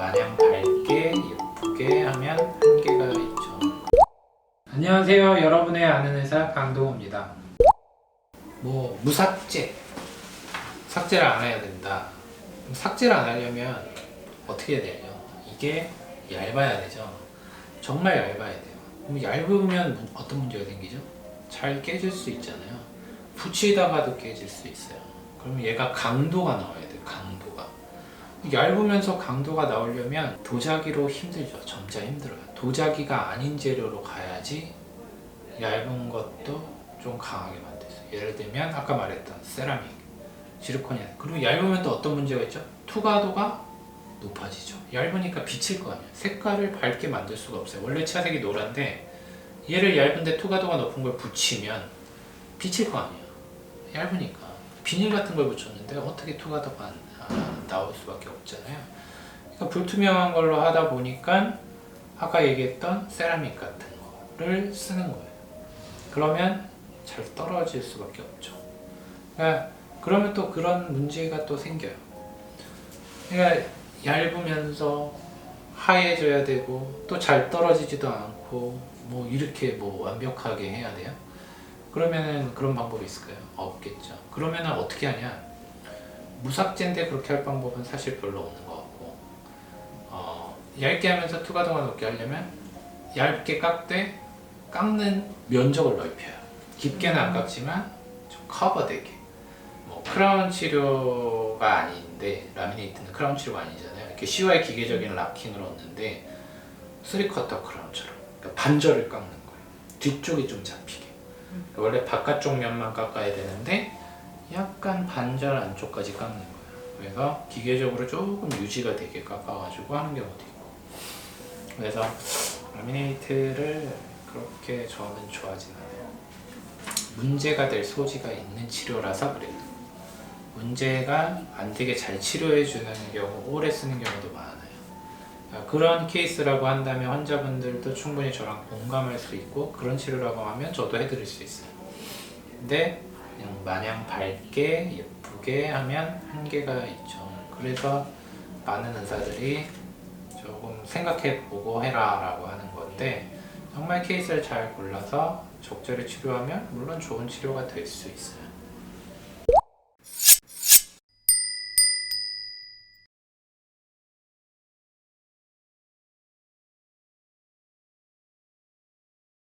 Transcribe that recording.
마냥 밝게 예쁘게 하면 한계가 있죠. 안녕하세요. 여러분의 아는 의사 강동호입니다. 뭐 무삭제 삭제를 안 해야 된다. 삭제를 안 하려면 어떻게 해야 되냐? 이게 얇아야 되죠. 정말 얇아야 돼요. 그럼 얇으면 문- 어떤 문제가 생기죠? 잘 깨질 수 있잖아요. 붙이다가도 깨질 수 있어요. 그러면 얘가 강도가 나와야 돼요. 강도가. 얇으면서 강도가 나오려면 도자기로 힘들죠. 점자 힘들어요. 도자기가 아닌 재료로 가야지 얇은 것도 좀 강하게 만들 수 있어요. 예를 들면 아까 말했던 세라믹, 지르코니아. 그리고 얇으면 또 어떤 문제가 있죠? 투과도가 높아지죠. 얇으니까 비칠 거 아니에요. 색깔을 밝게 만들 수가 없어요. 원래 차색이 노란데 얘를 얇은데 투과도가 높은 걸 붙이면 비칠 거 아니에요. 얇으니까 비닐 같은 걸 붙였는데 어떻게 투과도가 안- 아, 나올 수밖에 없잖아요. 그러니까 불투명한 걸로 하다 보니까 아까 얘기했던 세라믹 같은 거를 쓰는 거예요. 그러면 잘 떨어질 수밖에 없죠. 그러니까 그러면 또 그런 문제가 또 생겨요. 그러니까 얇으면서 하얘져야 되고 또 잘 떨어지지도 않고 뭐 이렇게 뭐 완벽하게 해야 돼요. 그러면은 그런 방법이 있을까요? 없겠죠. 그러면은 어떻게 하냐? 무삭제인데 그렇게 할 방법은 사실 별로 없는 것 같고 어, 얇게 하면서 투과도가 높게 하려면 얇게 깎되 깎는 면적을 넓혀요. 깊게는 안 깎지만 좀 커버되게. 뭐 크라운 치료가 아닌데 라미네이트는 크라운 치료가 아니잖아요. 이렇게 시와의 기계적인 락킹을 얻는데 쓰리커터 크라운처럼 그러니까 반절을 깎는 거예요. 뒤쪽이 좀 잡히게. 그러니까 원래 바깥쪽 면만 깎아야 되는데 약간 반절 안쪽까지 깎는 거예요. 그래서 기계적으로 조금 유지가 되게 깎아가지고 하는 경우도 있고. 그래서 라미네이트를 그렇게 저는 좋아하진 않아요. 문제가 될 소지가 있는 치료라서 그래요. 문제가 안 되게 잘 치료해 주는 경우, 오래 쓰는 경우도 많아요. 그러니까 그런 케이스라고 한다면 환자분들도 충분히 저랑 공감할 수 있고 그런 치료라고 하면 저도 해드릴 수 있어요. 근데 마냥 밝게 예쁘게 하면 한계가 있죠. 그래서 많은 의사들이 조금 생각해 보고 해라 라고 하는 건데 정말 케이스를 잘 골라서 적절히 치료하면 물론 좋은 치료가 될 수 있어요.